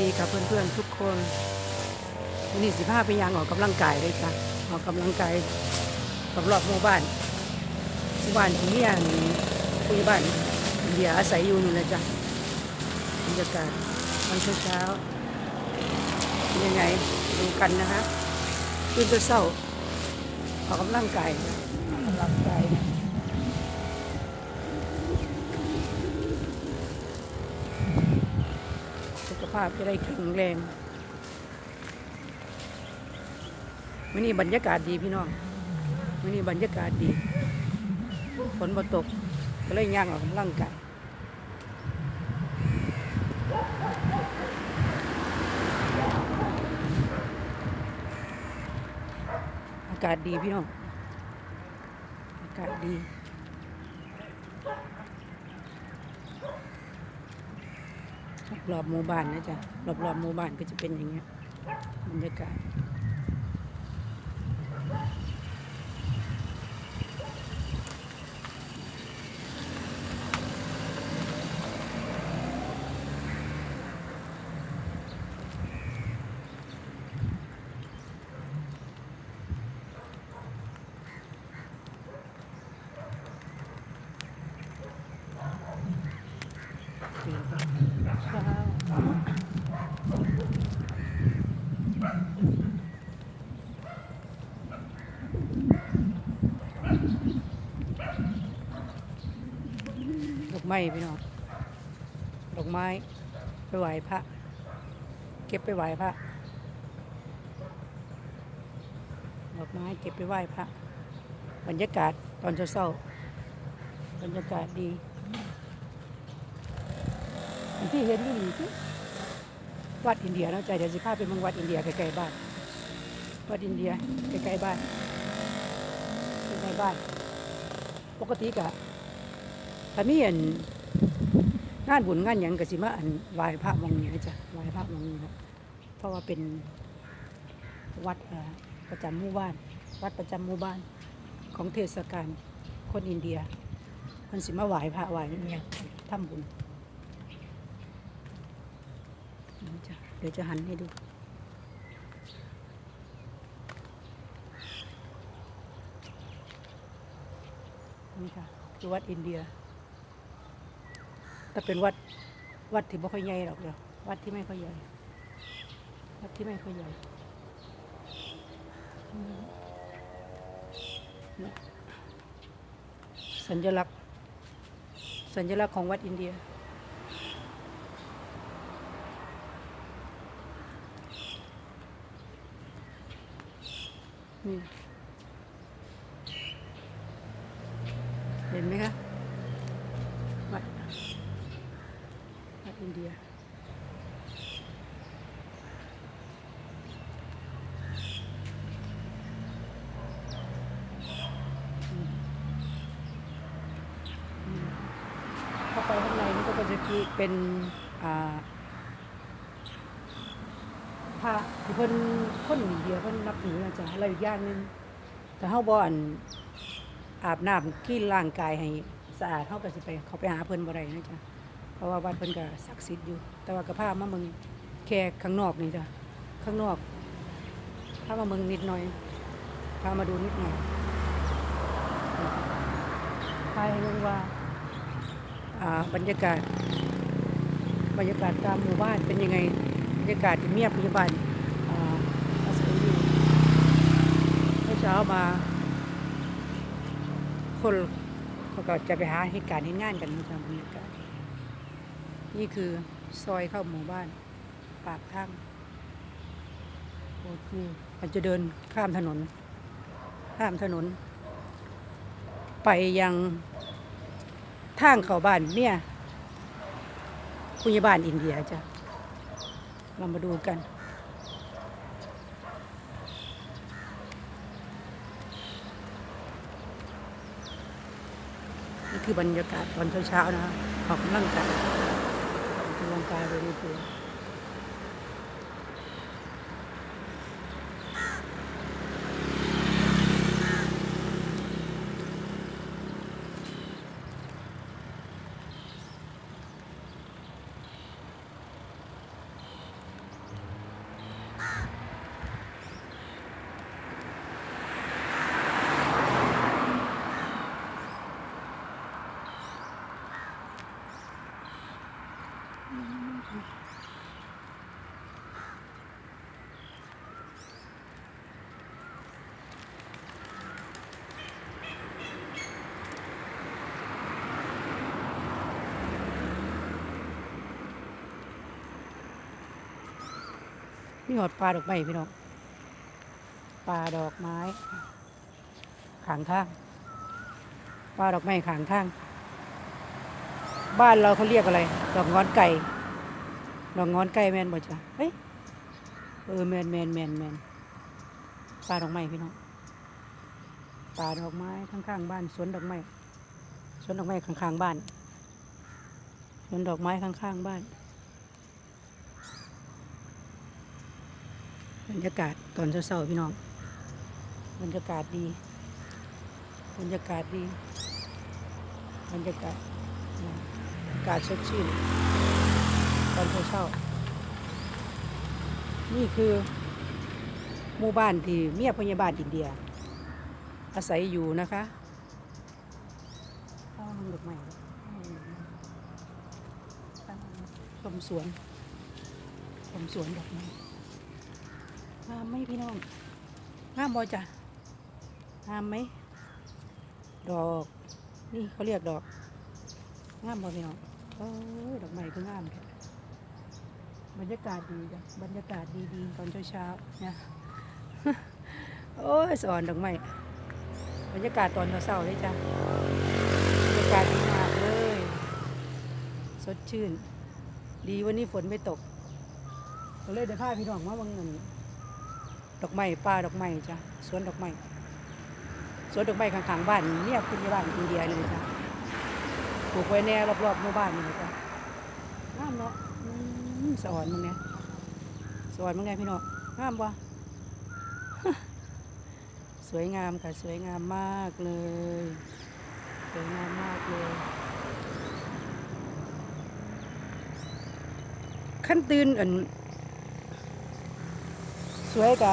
ดีค่ะเพื่อนๆทุกคนวันนี้สิพาไปยางออกกำลังกายเลยจ้ะออกกำลังกายรอบหมู่บ้านหมู่บ้านที่เนี่ยคุยบ้านอินเดียอาศัยอยู่นี่นะจ๊ะบรรยากาศตอนเช้าๆเป็นยังไงดูกันนะคะตื่นแต่เช้าออกกำลังกายออกกำลังกายนะสุขภาพจะได้แข็งแรงวันนี้บรรยากาศดีพี่น้องวันนี้บรรยากาศดี ฝนบ่ตกก็เลยย่างออกกำลังกายอากาศดีพี่น้อง อากาศดี รอบๆหมู่บ้านนะจ๊ะรอบๆหมู่บ้านก็จะเป็นอย่างเงี้ยบรรยากาศ ไม้พี่น้องดอกไม้ไปไหว้พระ เก็บไปไหว้พระดอกไม้เก็บไปไหว้พระบรรยากาศตอนเช้าๆบรรยากาศดีที่เห็นอยู่นี่คือวัดอินเดียนะใจเดี๋ยวสิพาไปมืองวัดอินเดียใกล้ๆบ้านวัดอินเดียใกล้ๆบ้านใกล้ๆบ้าน ปกติกะ ถ้ามีอันงานบุญงานหยังก็สิมาอันไหว้พระมองนี้นะจ๊ะไหว้พระมองนี้นะเพราะว่าเป็นวัดประจำหมู่บ้าน วัดประจำหมู่บ้านของเทศกาลคนอินเดียมันสิมาไหว้พระไหว้เนี่ยทำบุญเดี๋ยวจะเดี๋ยวจะหันให้ดูนี่ค่ะคือวัดอินเดีย แต่เป็นวัดวัดที่ไม่ค่อยใหญ่หรอกเดียววัดที่ไม่ค่อยใหญ่วัดที่ไม่ค่อยใหญ่สัญลักษณ์ สัญลักษณ์ของวัดอินเดีย เห็นไหมคะวัดวัด อินเดีย เข้าไปข้างในนี่ก็จะคือเป็นอ่าพระที่เพิ่นคนอินเดียเพิ่นนับถือนะจ๊ะแล้วอีกอย่างนึงแต่เฮาบ่อันอาบน้ำขี้ร่างกายให้สะอาดเฮาก็สิไปเขาไปหาเพิ่นบ่ได้นะจ๊ะ เพราะว่าวัดเพิ่นก็ศักดิ์สิทธิ์อยู่ แต่ว่าก็พามาเมืองแค่ข้างนอกนี่จ้ะข้างนอกพามาเมืองนิดหน่อยพามาดูนิดหน่อยพาให้เบิ่งว่าอ่าบรรยากาศ บรรยากาศตามหมู่บ้านเป็นยังไงบรรยากาศที่เมียพยาบาลอ่าอาศัยอยู่เมื่อเช้ามา คนเขาก็จะไปหาเหตุการณ์เหตุงานกันนะครับบรรยากาศ นี่คือซอยเข้าหมู่บ้าน ปากทางโอ้คือมันจะเดินข้ามถนน ข้ามถนน ไปยังทางเข้าบ้านเมียคุณยาบาลอินเดียจ้ะ เรามาดูกัน นี่คือบรรยากาศตอนเช้าๆนะคะออกกำลังกาย ออก มีหอดปลาดอกไม้พี่น้องปลาดอกไม้ ขางทางปลาดอกไม้ขางทาง บ้านเราเขาเรียกอะไร ดอกงอนไก่ ดอกงอนไก่แมนบ่จ้ะเฮ้ยเออแมนแมนแมนแมนปลาดอกไม้พี่น้องปลาดอกไม้ข้างๆบ้านสวนดอกไม้สวนดอกไม้ข้างๆบ้านสวนดอกไม้ข้างๆบ้าน บรรยากาศตอนเช้าๆพี่น้อง บรรยากาศดี บรรยากาศดี บรรยากาศอากาศสดชื่นตอนเช้าๆนี่คือหมู่บ้านที่เมียพยาบาลอินเดีย อาศัยอยู่นะคะข้าวนดอกไม้ชมสวนชมสวนดอกไม้ งามไหมพี่น้องงามบอจ้ะงามไหมดอกนี่เขาเรียกดอกงามบอพี่น้องโอ้ยดอกไม้ก็งามแท้บรรยากาศดีจ้ะบรรยากาศดีๆตอนเช้าๆเนี่ยโอ้ยสอนดอกไม้บรรยากาศตอนเช้าๆเลยจ้ะบรรยากาศดีมากเลย สดชื่น ดีวันนี้ฝนไม่ตกก็เลยได้พาพี่น้องมาบางเงิน ดอกไม้ป่าดอกไม้จ้ะสวนดอกไม้สวนดอกไม้ข้างๆบ้านเนี่ยคุณบ้านอินเดียเลยจ้ะปลูกไว้แน่รอบๆหมู่บ้านนี่เลยจ้ะงามเนาะสอนมึงเนี่ยสอนมึงไงพี่น้องงามปะสวยงามค่ะสวยงามมากเลย สวยงามมากเลยขั้นตื่นอัน สวยกะ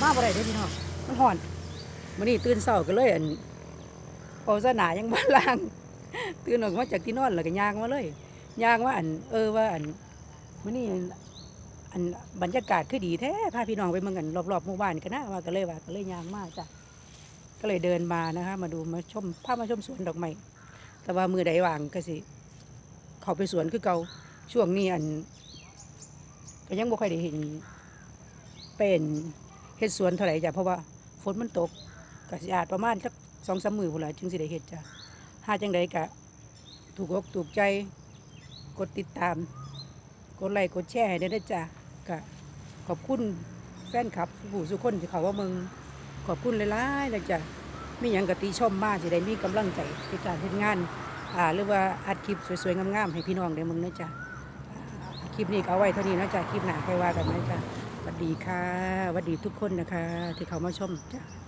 มาบ่ได้เด้พี่น้องมันห่อนมื้อนี้ตื่นเช้าก็เลยอันเอาสนายังบ่ล้างตื่นออกมาจากที่นอนแล้วก็ย่างมาเลยย่างว่าอัน เออว่าอันมื้อนี้อันบรรยากาศคือดีแท้พาพี่น้องไปเมืองกันรอบๆหมู่บ้านก็น่าว่าก็เลยว่าก็เลยย่างมาจ้ะก็เลยเดินมานะคะ มาดูมาชมพาพมาชมสวนดอกไม้แต่ว่ามือใดว่างก็สิ เขาไปสวนคือเก่าช่วงนี้อันก็ยังบ่ค่อยได้เห็น เป็นเฮ็ดสวนเท่าไหร่จ้ะเพราะว่าฝนมันตกก็สิอาจประมาณสักสองสามมือพุ่นละจึงสิได้เฮ็ดจ้ะหาจังใดก็ถูกอกถูกใจกดติดตาม กดไลค์กดแชร์ให้ได้เด้อจ้ะก็ขอบคุณแฟนคลับผู้สุคนที่เขาว่ามึงขอบคุณหลายๆนะจ้ะมีหยังกติชมมากสิได้มีกำลังใจในการเฮ็ดงานอ่าหรือว่าอัดคลิปสวยๆงามๆให้พี่น้องได้มึงนะจ้ะคลิปนี้ก็เอาไว้เท่านี้นะจ้ะคลิปหน้าค่อยว่ากันนะจ้ะ วัสดีค่ะสวัสดีทุกคนนะคะ ที่เขามาชมจ้ะ